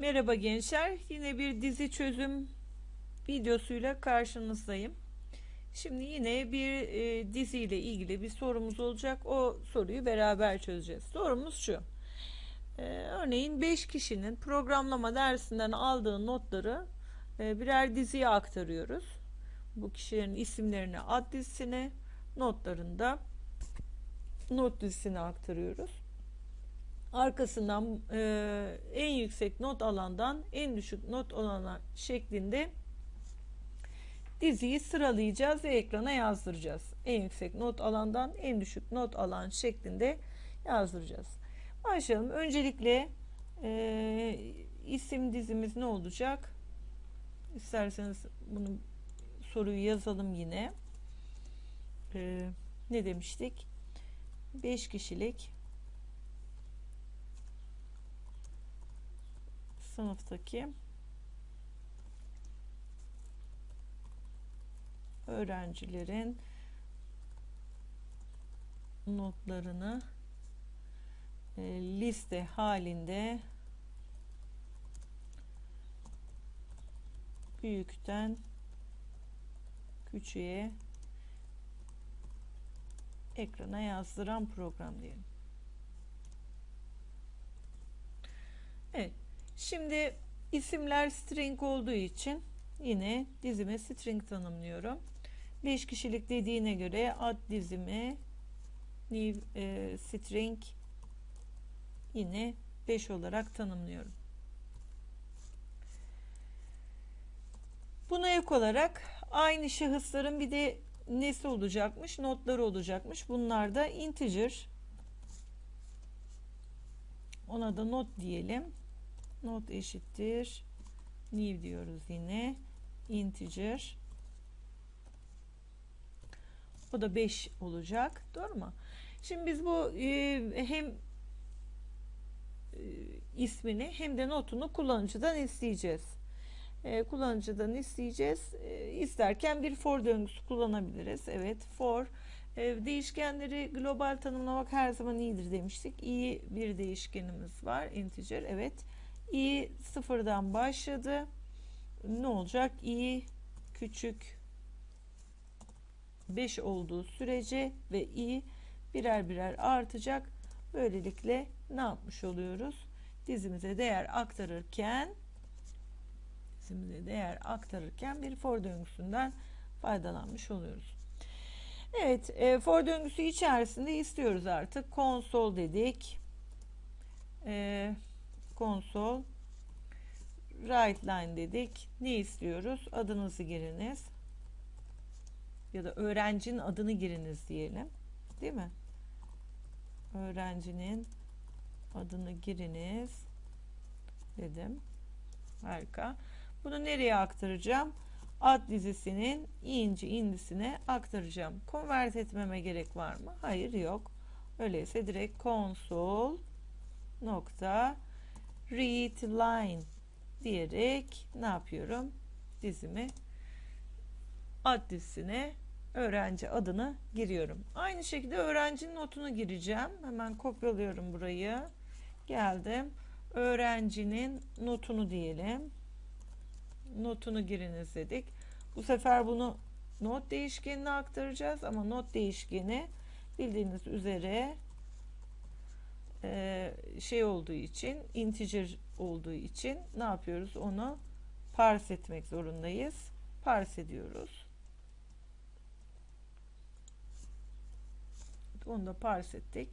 Merhaba gençler. Yine bir dizi çözüm videosuyla karşınızdayım. Şimdi yine bir e, dizi ile ilgili bir sorumuz olacak. O soruyu beraber çözeceğiz. Sorumuz şu. E, örneğin 5 kişinin programlama dersinden aldığı notları e, birer diziye aktarıyoruz. Bu kişilerin isimlerini ad dizisine, notlarında not dizisine aktarıyoruz. Arkasından e, en yüksek not alandan en düşük not alana şeklinde diziyi sıralayacağız ve ekrana yazdıracağız. En yüksek not alandan en düşük not alan şeklinde yazdıracağız. Başlayalım. Öncelikle e, isim dizimiz ne olacak? İsterseniz bunu soruyu yazalım yine. E, ne demiştik? 5 kişilik sınıftaki öğrencilerin notlarını e, liste halinde büyükten küçüğe ekrana yazdıran program diyelim. Evet. Şimdi isimler string olduğu için yine dizime string tanımlıyorum. 5 kişilik dediğine göre ad dizimi new e, string yine 5 olarak tanımlıyorum. Buna ek olarak aynı şahısların bir de nesi olacakmış? Notları olacakmış. Bunlar da integer. Ona da not diyelim. Not eşittir. New diyoruz yine. Integer. O da 5 olacak. Doğru mu? Şimdi biz bu e, hem e, ismini hem de notunu kullanıcıdan isteyeceğiz. E, kullanıcıdan isteyeceğiz. E, isterken bir for döngüsü kullanabiliriz. Evet for e, değişkenleri global tanımlamak her zaman iyidir demiştik. İyi bir değişkenimiz var. Integer evet. İ sıfırdan başladı. Ne olacak? i küçük 5 olduğu sürece ve i birer birer artacak. Böylelikle ne yapmış oluyoruz? Dizimize değer aktarırken dizimize değer aktarırken bir for döngüsünden faydalanmış oluyoruz. Evet, e, for döngüsü içerisinde istiyoruz artık. Konsol dedik. E, konsol right line dedik. Ne istiyoruz? Adınızı giriniz. Ya da öğrencinin adını giriniz diyelim. Değil mi? Öğrencinin adını giriniz dedim. Harika. Bunu nereye aktaracağım? Ad dizisinin inci indisine aktaracağım. Convert etmeme gerek var mı? Hayır yok. Öyleyse direkt console nokta read line diyerek ne yapıyorum? Dizimi ad dizisine öğrenci adını giriyorum. Aynı şekilde öğrencinin notunu gireceğim. Hemen kopyalıyorum burayı. Geldim. Öğrencinin notunu diyelim. Notunu giriniz dedik. Bu sefer bunu not değişkenine aktaracağız ama not değişkeni bildiğiniz üzere şey olduğu için integer olduğu için ne yapıyoruz? Onu parse etmek zorundayız. Parse ediyoruz. Onu da parse ettik.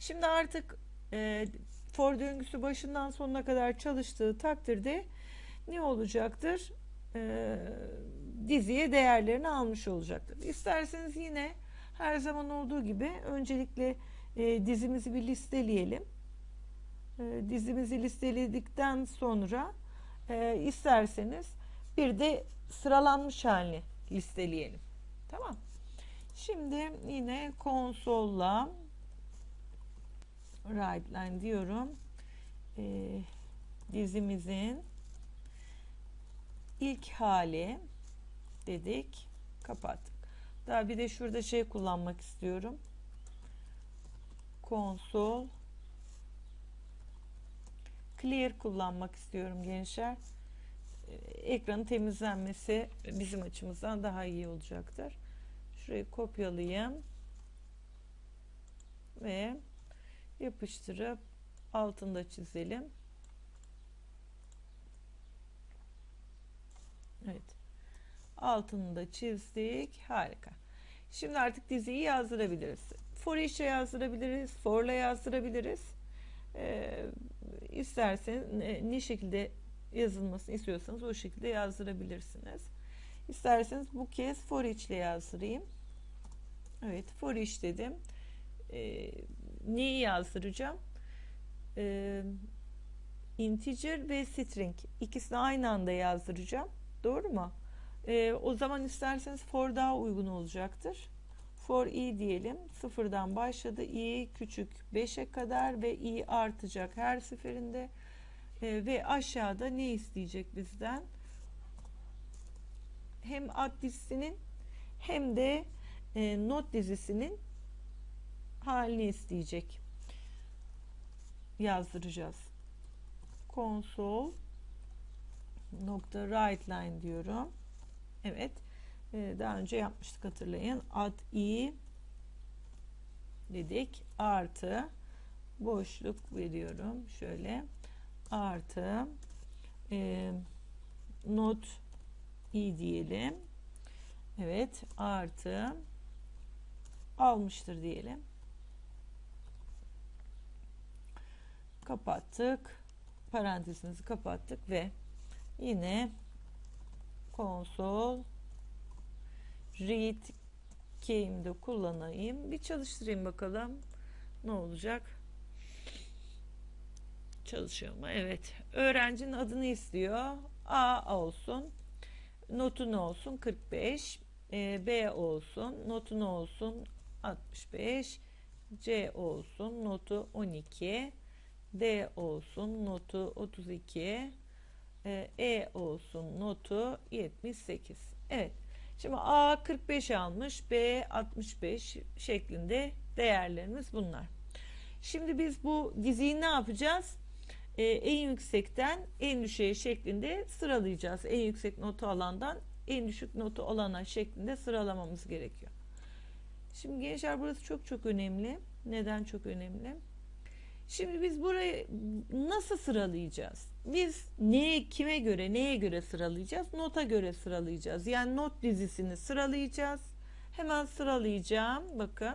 Şimdi artık e, for döngüsü başından sonuna kadar çalıştığı takdirde ne olacaktır? E, diziye değerlerini almış olacaktır. İsterseniz yine her zaman olduğu gibi öncelikle e, dizimizi bir listeleyelim. E, dizimizi listeledikten sonra e, isterseniz bir de sıralanmış halini listeleyelim. Tamam. Şimdi yine konsolla right line diyorum. E, dizimizin ilk hali dedik. Kapattık. Daha bir de şurada şey kullanmak istiyorum konsol clear kullanmak istiyorum gençler. Ee, Ekranın temizlenmesi bizim açımızdan daha iyi olacaktır. Şurayı kopyalayayım ve yapıştırıp altında çizelim. Evet. Altını da çizdik. Harika. Şimdi artık diziyi yazdırabiliriz. For each'e yazdırabiliriz. For'la yazdırabiliriz. Ee, isterseniz ne, ne şekilde yazılmasını istiyorsanız o şekilde yazdırabilirsiniz. İsterseniz bu kez for each ile yazdırayım. Evet for each dedim. Ee, neyi yazdıracağım? Ee, integer ve string ikisini aynı anda yazdıracağım. Doğru mu? Ee, o zaman isterseniz for daha uygun olacaktır. For i diyelim. Sıfırdan başladı. i küçük 5'e kadar ve i artacak her seferinde. Ee, ve aşağıda ne isteyecek bizden? Hem ad dizisinin hem de e, not dizisinin halini isteyecek. Yazdıracağız. Console nokta write line diyorum. Evet. Ee, daha önce yapmıştık hatırlayın. Ad i dedik. Artı boşluk veriyorum. Şöyle artı e, not i diyelim. Evet. Artı almıştır diyelim. Kapattık. Parantezimizi kapattık ve yine konsol read key'imde kullanayım. Bir çalıştırayım bakalım. Ne olacak? Çalışıyor mu? Evet. Öğrencinin adını istiyor. A olsun. Notu ne olsun? 45. E, B olsun. Notu ne olsun? 65. C olsun. Notu 12. D olsun. Notu 32. E, e olsun notu 78. Evet. Şimdi A 45 almış, B 65 şeklinde değerlerimiz bunlar. Şimdi biz bu diziyi ne yapacağız? Ee, en yüksekten en düşüğe şeklinde sıralayacağız. En yüksek notu alandan en düşük notu alana şeklinde sıralamamız gerekiyor. Şimdi gençler burası çok çok önemli. Neden çok önemli? Şimdi biz burayı nasıl sıralayacağız? Biz neye, kime göre, neye göre sıralayacağız? Nota göre sıralayacağız. Yani not dizisini sıralayacağız. Hemen sıralayacağım. Bakın.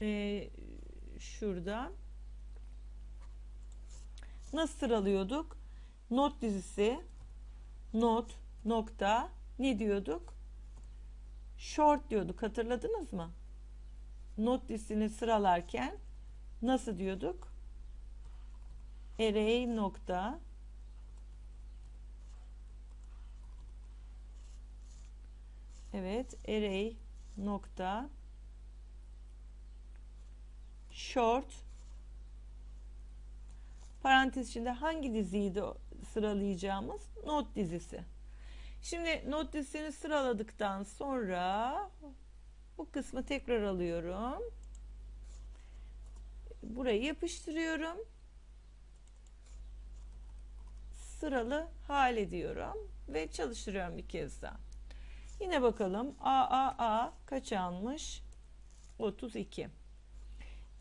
Ee, şurada. Nasıl sıralıyorduk? Not dizisi, not, nokta, ne diyorduk? Short diyorduk. Hatırladınız mı? Not dizisini sıralarken nasıl diyorduk? Array nokta Evet, array nokta short parantez içinde hangi diziyi sıralayacağımız not dizisi. Şimdi not dizisini sıraladıktan sonra bu kısmı tekrar alıyorum. Burayı yapıştırıyorum. Sıralı hal ediyorum ve çalıştırıyorum bir kez daha. Yine bakalım A A A kaç almış? 32.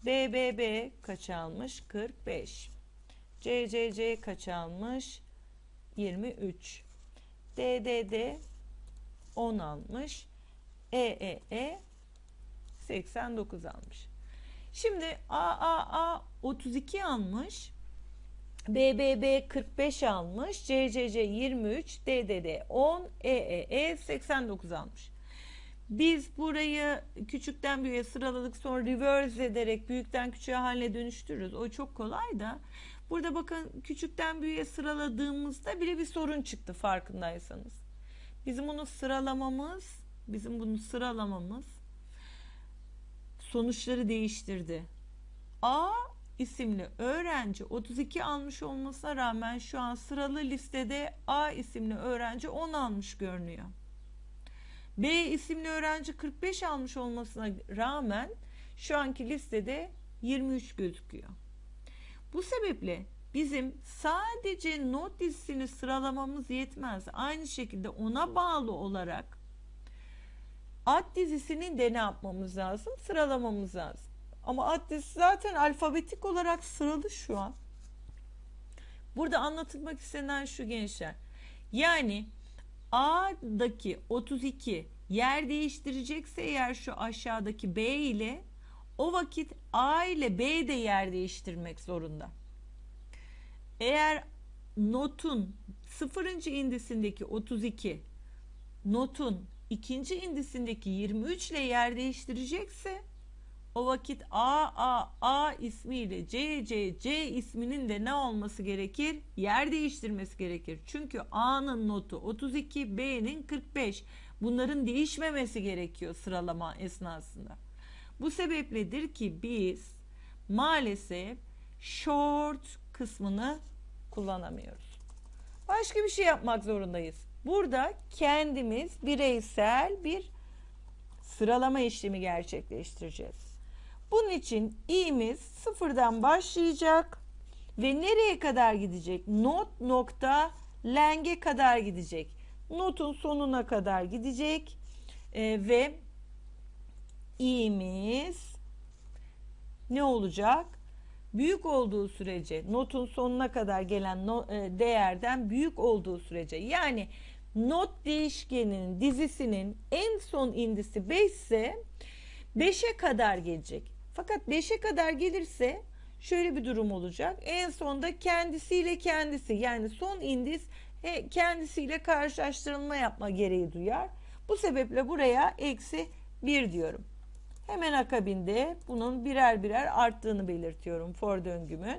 B B B kaç almış? 45. C C C kaç almış? 23. D D D 10 almış. E E E 89 almış. Şimdi A A A 32 almış. B B B 45 almış. C C C 23. D D D 10. E E E 89 almış. Biz burayı küçükten büyüğe sıraladık sonra reverse ederek büyükten küçüğe haline dönüştürürüz. O çok kolay da. Burada bakın küçükten büyüğe sıraladığımızda bile bir sorun çıktı farkındaysanız. Bizim bunu sıralamamız, bizim bunu sıralamamız sonuçları değiştirdi. A isimli öğrenci 32 almış olmasına rağmen şu an sıralı listede A isimli öğrenci 10 almış görünüyor. B isimli öğrenci 45 almış olmasına rağmen şu anki listede 23 gözüküyor. Bu sebeple bizim sadece not dizisini sıralamamız yetmez. Aynı şekilde ona bağlı olarak ad dizisini de ne yapmamız lazım? Sıralamamız lazım. Ama ad dizisi zaten alfabetik olarak sıralı şu an. Burada anlatılmak istenen şu gençler. Yani A'daki 32 yer değiştirecekse eğer şu aşağıdaki B ile o vakit A ile B de yer değiştirmek zorunda. Eğer notun sıfırıncı indisindeki 32 notun ikinci indisindeki 23 ile yer değiştirecekse o vakit A, A, A ismiyle C, C, C isminin de ne olması gerekir? Yer değiştirmesi gerekir. Çünkü A'nın notu 32, B'nin 45. Bunların değişmemesi gerekiyor sıralama esnasında. Bu sebepledir ki biz maalesef short kısmını kullanamıyoruz. Başka bir şey yapmak zorundayız. Burada kendimiz bireysel bir sıralama işlemi gerçekleştireceğiz. Bunun için i'miz sıfırdan başlayacak ve nereye kadar gidecek? Not nokta leng'e kadar gidecek. Notun sonuna kadar gidecek ee, ve i'miz ne olacak? Büyük olduğu sürece notun sonuna kadar gelen e, değerden büyük olduğu sürece yani not değişkeninin dizisinin en son indisi 5 ise 5'e kadar gelecek. Fakat 5'e kadar gelirse şöyle bir durum olacak. En sonda kendisiyle kendisi yani son indis kendisiyle karşılaştırılma yapma gereği duyar. Bu sebeple buraya eksi 1 diyorum. Hemen akabinde bunun birer birer arttığını belirtiyorum for döngümün.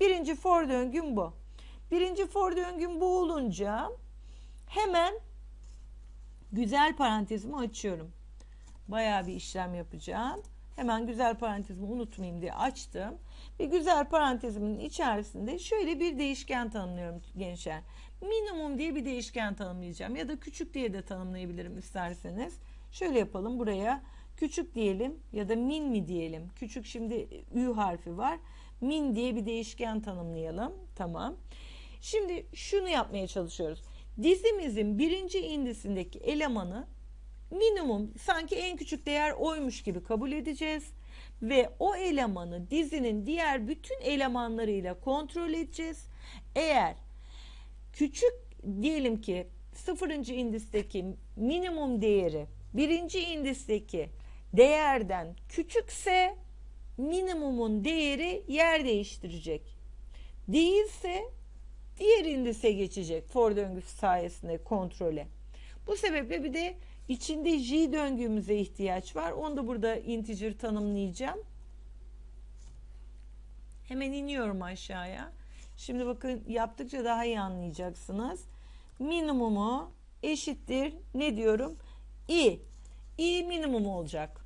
Birinci for döngüm bu. Birinci for döngüm bu olunca hemen güzel parantezimi açıyorum. Bayağı bir işlem yapacağım. Hemen güzel parantezimi unutmayayım diye açtım. Bir güzel parantezimin içerisinde şöyle bir değişken tanımlıyorum gençler. Minimum diye bir değişken tanımlayacağım ya da küçük diye de tanımlayabilirim isterseniz. Şöyle yapalım buraya küçük diyelim ya da min mi diyelim. Küçük şimdi ü harfi var. Min diye bir değişken tanımlayalım. Tamam. Şimdi şunu yapmaya çalışıyoruz. Dizimizin birinci indisindeki elemanı minimum sanki en küçük değer oymuş gibi kabul edeceğiz ve o elemanı dizinin diğer bütün elemanlarıyla kontrol edeceğiz. Eğer küçük diyelim ki sıfırıncı indisteki minimum değeri birinci indisteki değerden küçükse minimumun değeri yer değiştirecek. Değilse diğer indise geçecek for döngüsü sayesinde kontrole. Bu sebeple bir de içinde j döngümüze ihtiyaç var. Onu da burada integer tanımlayacağım. Hemen iniyorum aşağıya. Şimdi bakın yaptıkça daha iyi anlayacaksınız. Minimumu eşittir ne diyorum? i. i minimum olacak.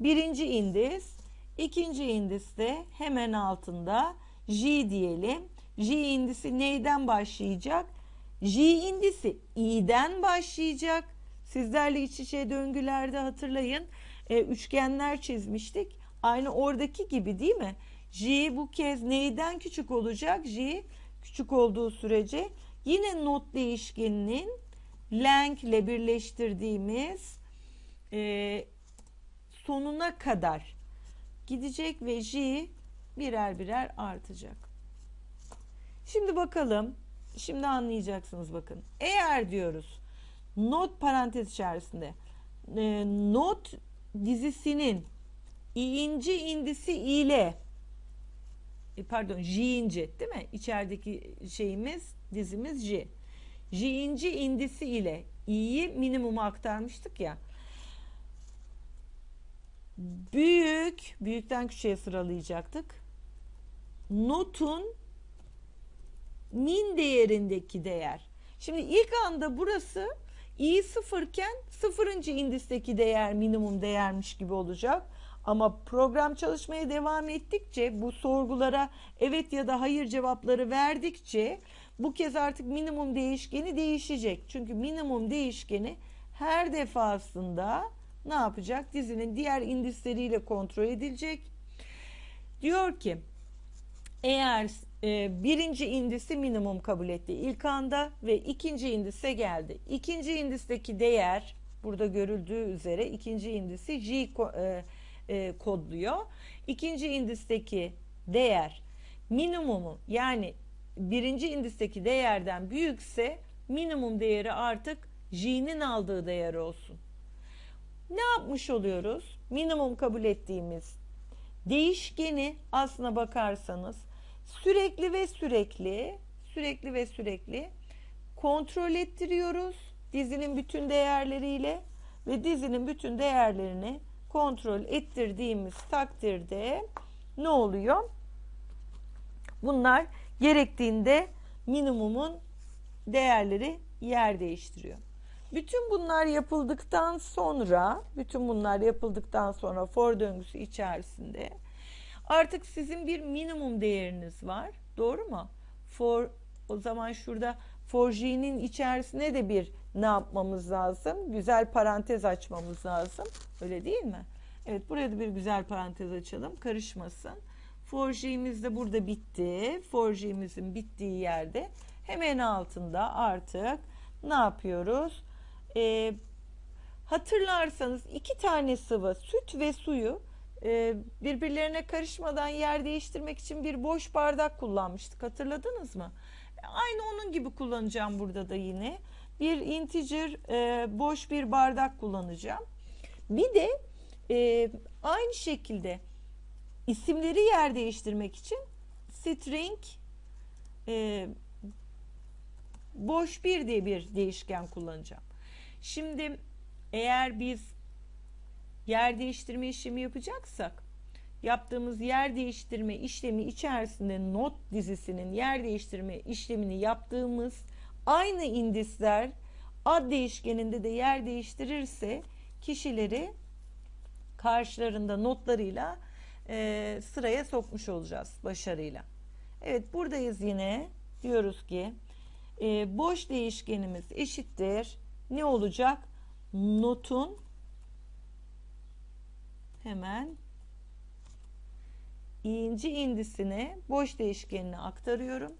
Birinci indis. ikinci indis de hemen altında j diyelim. J indisi neyden başlayacak? J indisi i'den başlayacak. Sizlerle iç içe döngülerde hatırlayın e, üçgenler çizmiştik. Aynı oradaki gibi değil mi? J bu kez neyden küçük olacak? J küçük olduğu sürece yine not değişkeninin length ile birleştirdiğimiz e, sonuna kadar gidecek ve J birer birer artacak. Şimdi bakalım. Şimdi anlayacaksınız bakın. Eğer diyoruz not parantez içerisinde e, not dizisinin i'inci indisi ile e, pardon j'inci değil mi? İçerideki şeyimiz dizimiz j. J'inci indisi ile i'yi minimuma aktarmıştık ya. Büyük, büyükten küçüğe sıralayacaktık. Notun min değerindeki değer. Şimdi ilk anda burası i sıfırken sıfırıncı indisteki değer minimum değermiş gibi olacak. Ama program çalışmaya devam ettikçe bu sorgulara evet ya da hayır cevapları verdikçe bu kez artık minimum değişkeni değişecek. Çünkü minimum değişkeni her defasında ne yapacak? Dizinin diğer indisleriyle kontrol edilecek. Diyor ki Eğer e, birinci indisi minimum kabul etti ilk anda ve ikinci indise geldi. İkinci indisteki değer burada görüldüğü üzere ikinci indisi J e, e, kodluyor. İkinci indisteki değer minimumu yani birinci indisteki değerden büyükse minimum değeri artık J'nin aldığı değer olsun. Ne yapmış oluyoruz? Minimum kabul ettiğimiz değişkeni aslına bakarsanız sürekli ve sürekli sürekli ve sürekli kontrol ettiriyoruz dizinin bütün değerleriyle ve dizinin bütün değerlerini kontrol ettirdiğimiz takdirde ne oluyor? Bunlar gerektiğinde minimumun değerleri yer değiştiriyor. Bütün bunlar yapıldıktan sonra, bütün bunlar yapıldıktan sonra for döngüsü içerisinde artık sizin bir minimum değeriniz var. Doğru mu? For o zaman şurada for j'nin içerisine de bir ne yapmamız lazım? Güzel parantez açmamız lazım. Öyle değil mi? Evet buraya da bir güzel parantez açalım. Karışmasın. For j'imiz de burada bitti. For j'imizin bittiği yerde hemen altında artık ne yapıyoruz? Ee, hatırlarsanız iki tane sıvı süt ve suyu birbirlerine karışmadan yer değiştirmek için bir boş bardak kullanmıştık. Hatırladınız mı? Aynı onun gibi kullanacağım burada da yine. Bir integer e, boş bir bardak kullanacağım. Bir de e, aynı şekilde isimleri yer değiştirmek için string e, boş bir diye bir değişken kullanacağım. Şimdi eğer biz yer değiştirme işlemi yapacaksak yaptığımız yer değiştirme işlemi içerisinde not dizisinin yer değiştirme işlemini yaptığımız aynı indisler ad değişkeninde de yer değiştirirse kişileri karşılarında notlarıyla e, sıraya sokmuş olacağız başarıyla. Evet buradayız yine diyoruz ki e, boş değişkenimiz eşittir ne olacak? Notun hemen i'inci indisine boş değişkenini aktarıyorum.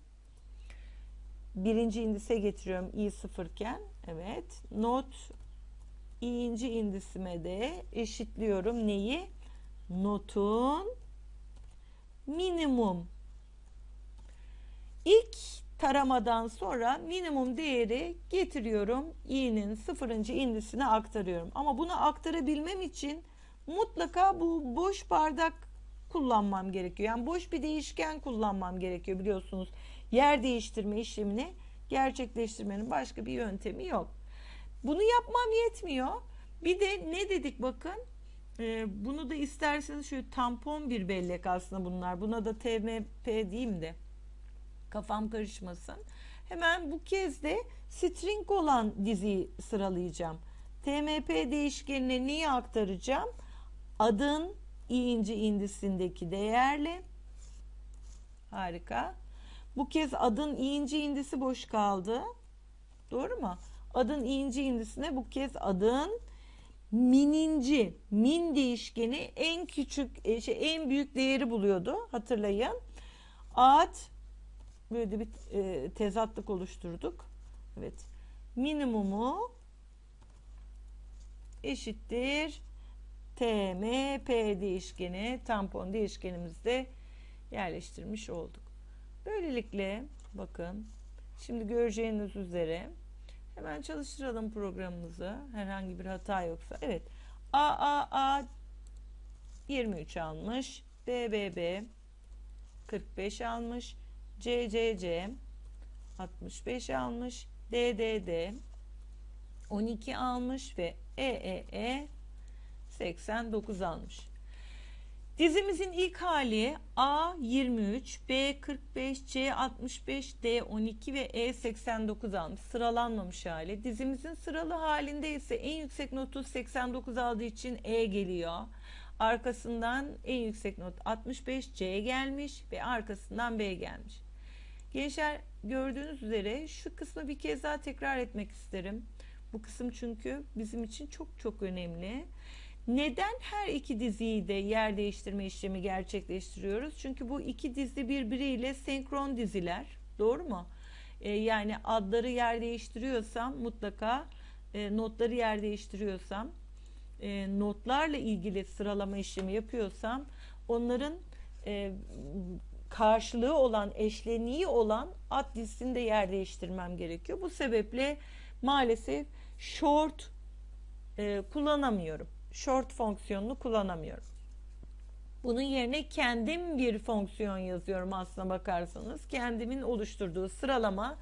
Birinci indise getiriyorum i sıfırken. Evet. Not i'inci indisime de eşitliyorum neyi? Notun minimum. İlk taramadan sonra minimum değeri getiriyorum. i'nin sıfırıncı indisine aktarıyorum. Ama bunu aktarabilmem için mutlaka bu boş bardak kullanmam gerekiyor. Yani boş bir değişken kullanmam gerekiyor biliyorsunuz. Yer değiştirme işlemini gerçekleştirmenin başka bir yöntemi yok. Bunu yapmam yetmiyor. Bir de ne dedik bakın. E, bunu da isterseniz şöyle tampon bir bellek aslında bunlar. Buna da TMP diyeyim de kafam karışmasın. Hemen bu kez de string olan diziyi sıralayacağım. TMP değişkenine niye aktaracağım? Adın i'inci indisindeki değerle harika. Bu kez adın i'inci indisi boş kaldı. Doğru mu? Adın i'inci indisine bu kez adın mininci min değişkeni en küçük e, şey, en büyük değeri buluyordu hatırlayın. Ad böyle bir e, tezatlık oluşturduk. Evet. Minimumu eşittir TMP değişkeni tampon değişkenimizde yerleştirmiş olduk. Böylelikle bakın şimdi göreceğiniz üzere hemen çalıştıralım programımızı. Herhangi bir hata yoksa. Evet. A A A 23 almış. B B B 45 almış. C C C 65 almış. D D D 12 almış ve E E E 89 almış. Dizimizin ilk hali A 23, B 45, C 65, D 12 ve E 89 almış. Sıralanmamış hali. Dizimizin sıralı halinde ise en yüksek notu 89 aldığı için E geliyor. Arkasından en yüksek not 65 C gelmiş ve arkasından B gelmiş. Gençler gördüğünüz üzere şu kısmı bir kez daha tekrar etmek isterim. Bu kısım çünkü bizim için çok çok önemli. Neden her iki diziyi de yer değiştirme işlemi gerçekleştiriyoruz? Çünkü bu iki dizi birbiriyle senkron diziler. Doğru mu? Ee, yani adları yer değiştiriyorsam mutlaka e, notları yer değiştiriyorsam e, notlarla ilgili sıralama işlemi yapıyorsam onların e, karşılığı olan, eşleniği olan ad dizisini de yer değiştirmem gerekiyor. Bu sebeple maalesef short e, kullanamıyorum. Short fonksiyonunu kullanamıyorum. Bunun yerine kendim bir fonksiyon yazıyorum aslına bakarsanız. Kendimin oluşturduğu sıralama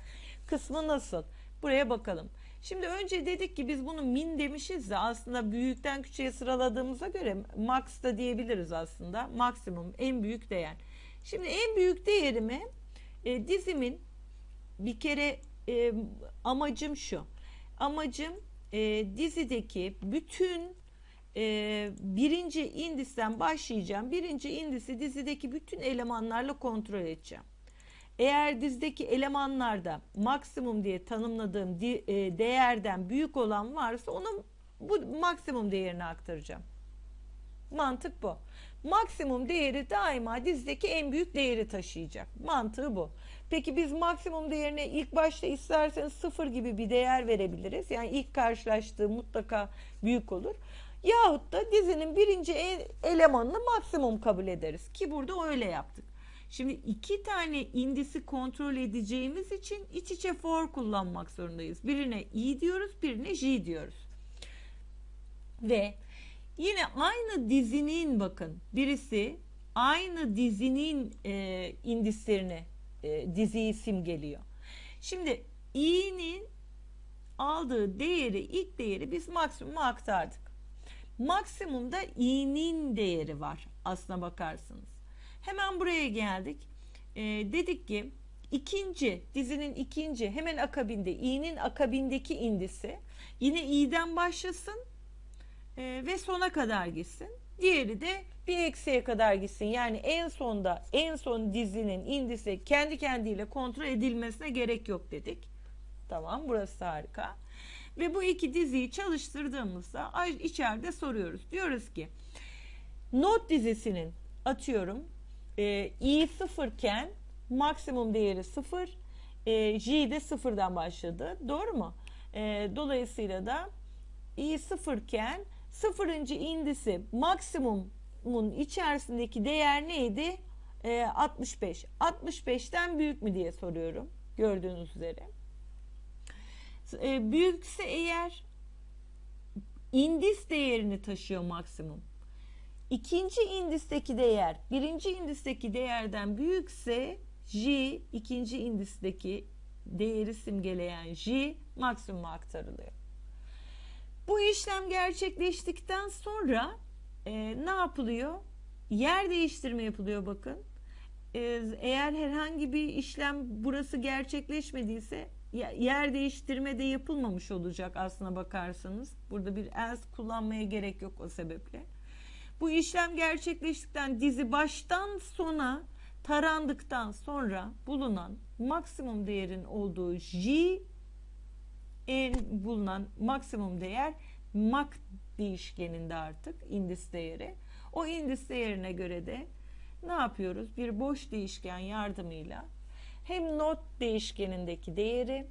kısmı nasıl? Buraya bakalım. Şimdi önce dedik ki biz bunu min demişiz de aslında büyükten küçüğe sıraladığımıza göre max da diyebiliriz aslında. Maksimum en büyük değer. Şimdi en büyük değerimi e, dizimin bir kere e, amacım şu. Amacım e, dizideki bütün e, birinci indisten başlayacağım. Birinci indisi dizideki bütün elemanlarla kontrol edeceğim. Eğer dizideki elemanlarda maksimum diye tanımladığım e, değerden büyük olan varsa onu bu maksimum değerine aktaracağım. Mantık bu. Maksimum değeri daima dizideki en büyük değeri taşıyacak. Mantığı bu. Peki biz maksimum değerine ilk başta isterseniz sıfır gibi bir değer verebiliriz. Yani ilk karşılaştığı mutlaka büyük olur. Yahut da dizinin birinci elemanını maksimum kabul ederiz. Ki burada öyle yaptık. Şimdi iki tane indisi kontrol edeceğimiz için iç içe for kullanmak zorundayız. Birine i diyoruz, birine j diyoruz. Ve yine aynı dizinin bakın birisi aynı dizinin e, indislerini e, diziyi simgeliyor. Şimdi i'nin aldığı değeri ilk değeri biz maksimuma aktardık. Maksimumda i'nin değeri var aslına bakarsınız. Hemen buraya geldik. E, dedik ki ikinci dizinin ikinci hemen akabinde i'nin akabindeki indisi yine i'den başlasın e, ve sona kadar gitsin. Diğeri de bir eksiye kadar gitsin. Yani en sonda en son dizinin indisi kendi kendiyle kontrol edilmesine gerek yok dedik. Tamam burası harika. Ve bu iki diziyi çalıştırdığımızda içeride soruyoruz. Diyoruz ki not dizisinin atıyorum e, i sıfırken maksimum değeri sıfır e, j de sıfırdan başladı. Doğru mu? E, dolayısıyla da i sıfırken sıfırıncı indisi maksimumun içerisindeki değer neydi? E, 65. 65'ten büyük mü diye soruyorum. Gördüğünüz üzere. E, büyükse eğer indis değerini taşıyor maksimum. İkinci indisteki değer birinci indisteki değerden büyükse J ikinci indisteki değeri simgeleyen J maksimuma aktarılıyor. Bu işlem gerçekleştikten sonra e, ne yapılıyor? Yer değiştirme yapılıyor bakın. E, eğer herhangi bir işlem burası gerçekleşmediyse yer değiştirme de yapılmamış olacak aslına bakarsanız. Burada bir else kullanmaya gerek yok o sebeple. Bu işlem gerçekleştikten dizi baştan sona tarandıktan sonra bulunan maksimum değerin olduğu J en bulunan maksimum değer mak değişkeninde artık indis değeri. O indis değerine göre de ne yapıyoruz? Bir boş değişken yardımıyla hem not değişkenindeki değeri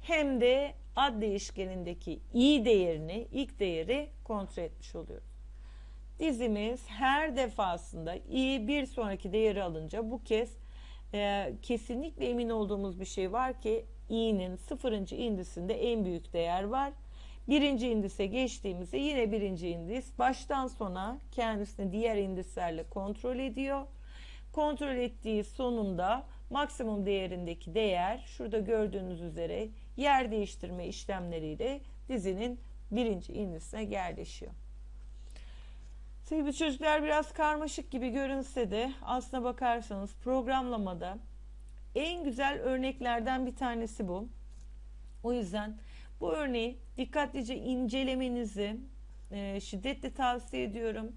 hem de ad değişkenindeki i değerini, ilk değeri kontrol etmiş oluyoruz. Dizimiz her defasında i bir sonraki değeri alınca bu kez e, kesinlikle emin olduğumuz bir şey var ki i'nin sıfırıncı indisinde en büyük değer var. Birinci indise geçtiğimizde yine birinci indis baştan sona kendisini diğer indislerle kontrol ediyor. Kontrol ettiği sonunda maksimum değerindeki değer şurada gördüğünüz üzere yer değiştirme işlemleriyle dizinin birinci indisine yerleşiyor. Sevgili çocuklar biraz karmaşık gibi görünse de aslına bakarsanız programlamada en güzel örneklerden bir tanesi bu. O yüzden bu örneği dikkatlice incelemenizi e, şiddetle tavsiye ediyorum.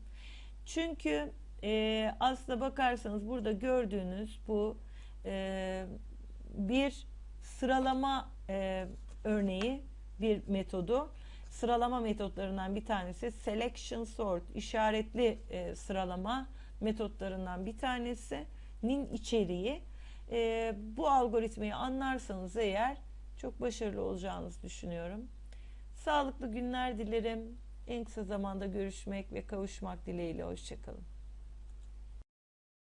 Çünkü e, aslına bakarsanız burada gördüğünüz bu e, bir sıralama e, örneği bir metodu sıralama metotlarından bir tanesi selection sort işaretli e, sıralama metotlarından bir tanesi.nin içeriği e, bu algoritmayı anlarsanız eğer çok başarılı olacağınızı düşünüyorum. Sağlıklı günler dilerim. En kısa zamanda görüşmek ve kavuşmak dileğiyle. Hoşçakalın.